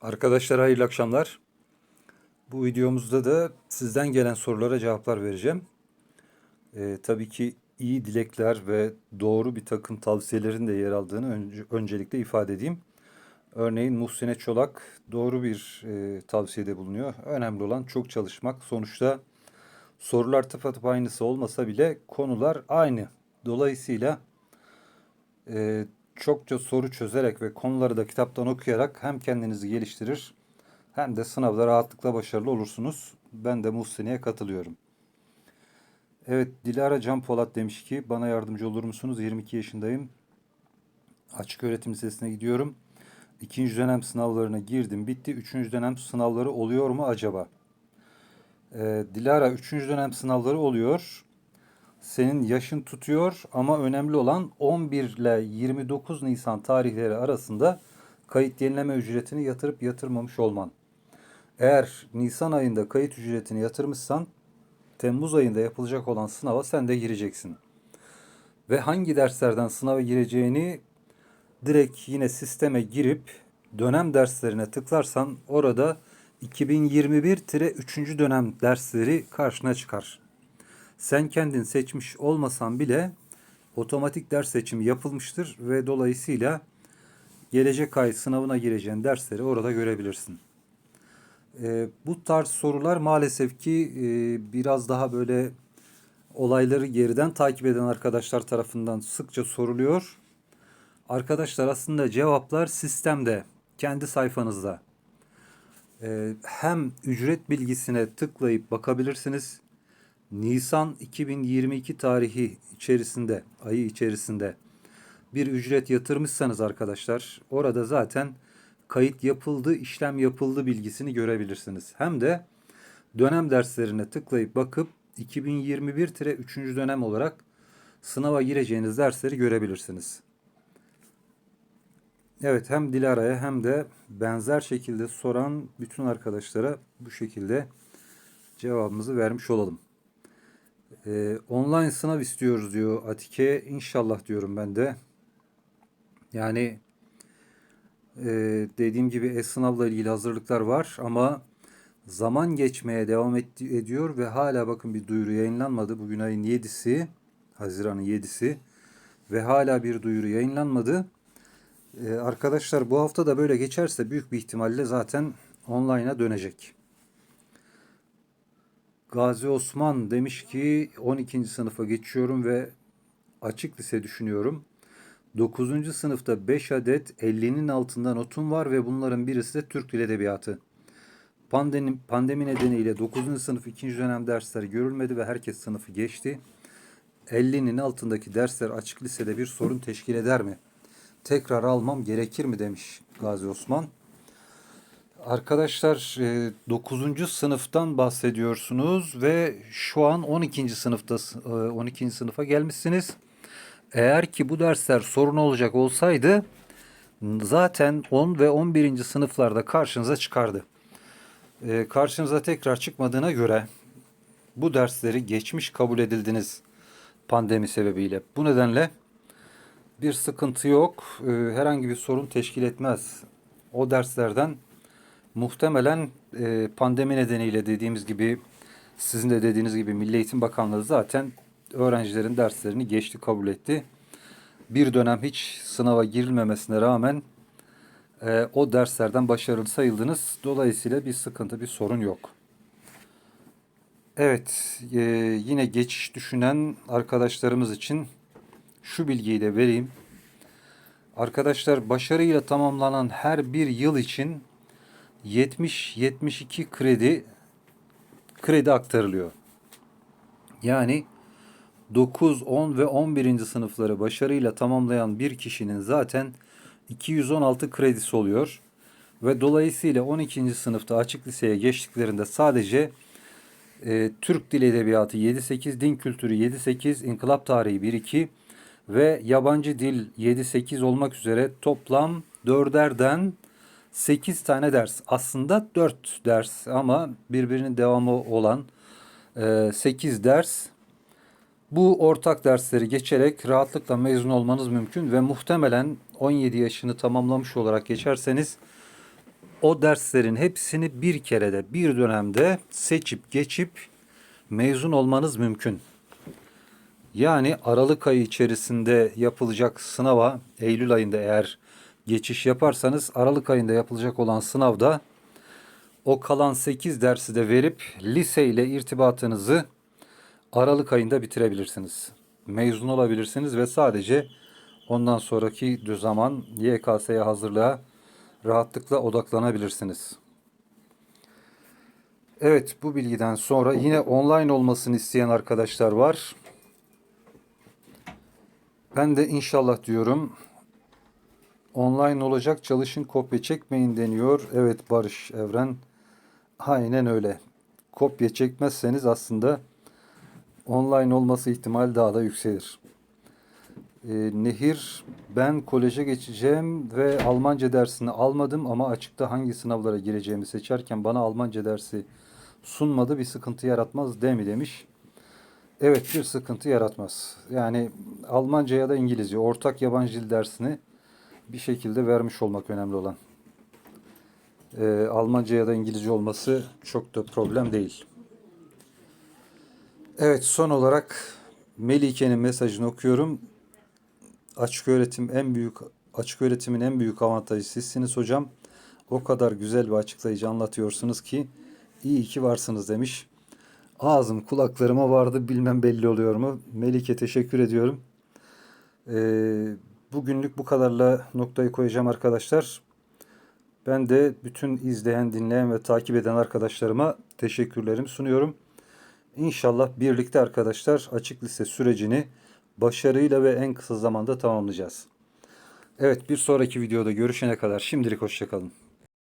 Arkadaşlar hayırlı akşamlar. Bu videomuzda da sizden gelen sorulara cevaplar vereceğim. Ee, tabii ki iyi dilekler ve doğru bir takım tavsiyelerin de yer aldığını önce, öncelikle ifade edeyim. Örneğin Muhsine Çolak doğru bir e, tavsiyede bulunuyor. Önemli olan çok çalışmak. Sonuçta sorular tıpatıp aynısı olmasa bile konular aynı. Dolayısıyla e, çokça soru çözerek ve konuları da kitaptan okuyarak hem kendinizi geliştirir hem de sınavda rahatlıkla başarılı olursunuz. Ben de Muhsin'e katılıyorum. Evet Dilara Can Polat demiş ki bana yardımcı olur musunuz? 22 yaşındayım. Açık öğretim lisesine gidiyorum. İkinci dönem sınavlarına girdim. Bitti. Üçüncü dönem sınavları oluyor mu acaba? Ee, Dilara üçüncü dönem sınavları oluyor. Senin yaşın tutuyor ama önemli olan 11 ile 29 Nisan tarihleri arasında kayıt yenileme ücretini yatırıp yatırmamış olman. Eğer Nisan ayında kayıt ücretini yatırmışsan Temmuz ayında yapılacak olan sınava sen de gireceksin. Ve hangi derslerden sınava gireceğini direkt yine sisteme girip dönem derslerine tıklarsan orada 2021-3. dönem dersleri karşına çıkar. Sen kendin seçmiş olmasan bile otomatik ders seçimi yapılmıştır ve dolayısıyla gelecek ay sınavına gireceğin dersleri orada görebilirsin. Ee, bu tarz sorular maalesef ki e, biraz daha böyle olayları geriden takip eden arkadaşlar tarafından sıkça soruluyor. Arkadaşlar aslında cevaplar sistemde, kendi sayfanızda. Ee, hem ücret bilgisine tıklayıp bakabilirsiniz. Nisan 2022 tarihi içerisinde, ayı içerisinde bir ücret yatırmışsanız arkadaşlar orada zaten kayıt yapıldı, işlem yapıldı bilgisini görebilirsiniz. Hem de dönem derslerine tıklayıp bakıp 2021-3. dönem olarak sınava gireceğiniz dersleri görebilirsiniz. Evet hem Dilara'ya hem de benzer şekilde soran bütün arkadaşlara bu şekilde cevabımızı vermiş olalım. Ee, online sınav istiyoruz diyor Atike. İnşallah diyorum ben de. Yani e, dediğim gibi e-sınavla ilgili hazırlıklar var ama zaman geçmeye devam et, ediyor ve hala bakın bir duyuru yayınlanmadı. Bugün ayın 7'si, Haziran'ın 7'si ve hala bir duyuru yayınlanmadı. Ee, arkadaşlar bu hafta da böyle geçerse büyük bir ihtimalle zaten online'a dönecek. Gazi Osman demiş ki 12. sınıfa geçiyorum ve açık lise düşünüyorum. 9. sınıfta 5 adet 50'nin altında notum var ve bunların birisi de Türk Dil Edebiyatı. Pandemi, pandemi nedeniyle 9. sınıf 2. dönem dersleri görülmedi ve herkes sınıfı geçti. 50'nin altındaki dersler açık lisede bir sorun teşkil eder mi? Tekrar almam gerekir mi demiş Gazi Osman. Arkadaşlar 9. sınıftan bahsediyorsunuz ve şu an 12. sınıfta 12. sınıfa gelmişsiniz. Eğer ki bu dersler sorun olacak olsaydı zaten 10 ve 11. sınıflarda karşınıza çıkardı. E, karşınıza tekrar çıkmadığına göre bu dersleri geçmiş kabul edildiniz pandemi sebebiyle. Bu nedenle bir sıkıntı yok. E, herhangi bir sorun teşkil etmez. O derslerden muhtemelen e, pandemi nedeniyle dediğimiz gibi sizin de dediğiniz gibi Milli Eğitim Bakanlığı zaten öğrencilerin derslerini geçti kabul etti. Bir dönem hiç sınava girilmemesine rağmen e, o derslerden başarılı sayıldınız. Dolayısıyla bir sıkıntı, bir sorun yok. Evet, e, yine geçiş düşünen arkadaşlarımız için şu bilgiyi de vereyim. Arkadaşlar başarıyla tamamlanan her bir yıl için 70-72 kredi kredi aktarılıyor. Yani 9, 10 ve 11. sınıfları başarıyla tamamlayan bir kişinin zaten 216 kredisi oluyor. Ve dolayısıyla 12. sınıfta açık liseye geçtiklerinde sadece e, Türk Dili Edebiyatı 7-8, Din Kültürü 7-8, İnkılap Tarihi 1-2 ve Yabancı Dil 7-8 olmak üzere toplam 4'erden 8 tane ders. Aslında 4 ders ama birbirinin devamı olan 8 ders bu ortak dersleri geçerek rahatlıkla mezun olmanız mümkün ve muhtemelen 17 yaşını tamamlamış olarak geçerseniz o derslerin hepsini bir kerede, bir dönemde seçip geçip mezun olmanız mümkün. Yani Aralık ayı içerisinde yapılacak sınava, Eylül ayında eğer geçiş yaparsanız Aralık ayında yapılacak olan sınavda o kalan 8 dersi de verip lise ile irtibatınızı Aralık ayında bitirebilirsiniz. Mezun olabilirsiniz ve sadece ondan sonraki zaman YKS'ye hazırlığa rahatlıkla odaklanabilirsiniz. Evet bu bilgiden sonra yine online olmasını isteyen arkadaşlar var. Ben de inşallah diyorum. Online olacak çalışın kopya çekmeyin deniyor. Evet Barış Evren. Aynen öyle. Kopya çekmezseniz aslında online olması ihtimal daha da yükselir. Ee, Nehir ben koleje geçeceğim ve Almanca dersini almadım ama açıkta hangi sınavlara gireceğimi seçerken bana Almanca dersi sunmadı bir sıkıntı yaratmaz değil mi demiş. Evet bir sıkıntı yaratmaz. Yani Almanca ya da İngilizce ortak yabancı dil dersini bir şekilde vermiş olmak önemli olan. Ee, Almanca ya da İngilizce olması çok da problem değil. Evet son olarak Melike'nin mesajını okuyorum. Açık öğretim en büyük açık öğretimin en büyük avantajı sizsiniz hocam. O kadar güzel ve açıklayıcı anlatıyorsunuz ki iyi ki varsınız demiş. Ağzım kulaklarıma vardı bilmem belli oluyor mu? Melike teşekkür ediyorum. Ee, bugünlük bu kadarla noktayı koyacağım arkadaşlar. Ben de bütün izleyen, dinleyen ve takip eden arkadaşlarıma teşekkürlerimi sunuyorum. İnşallah birlikte arkadaşlar açık lise sürecini başarıyla ve en kısa zamanda tamamlayacağız. Evet bir sonraki videoda görüşene kadar şimdilik hoşçakalın.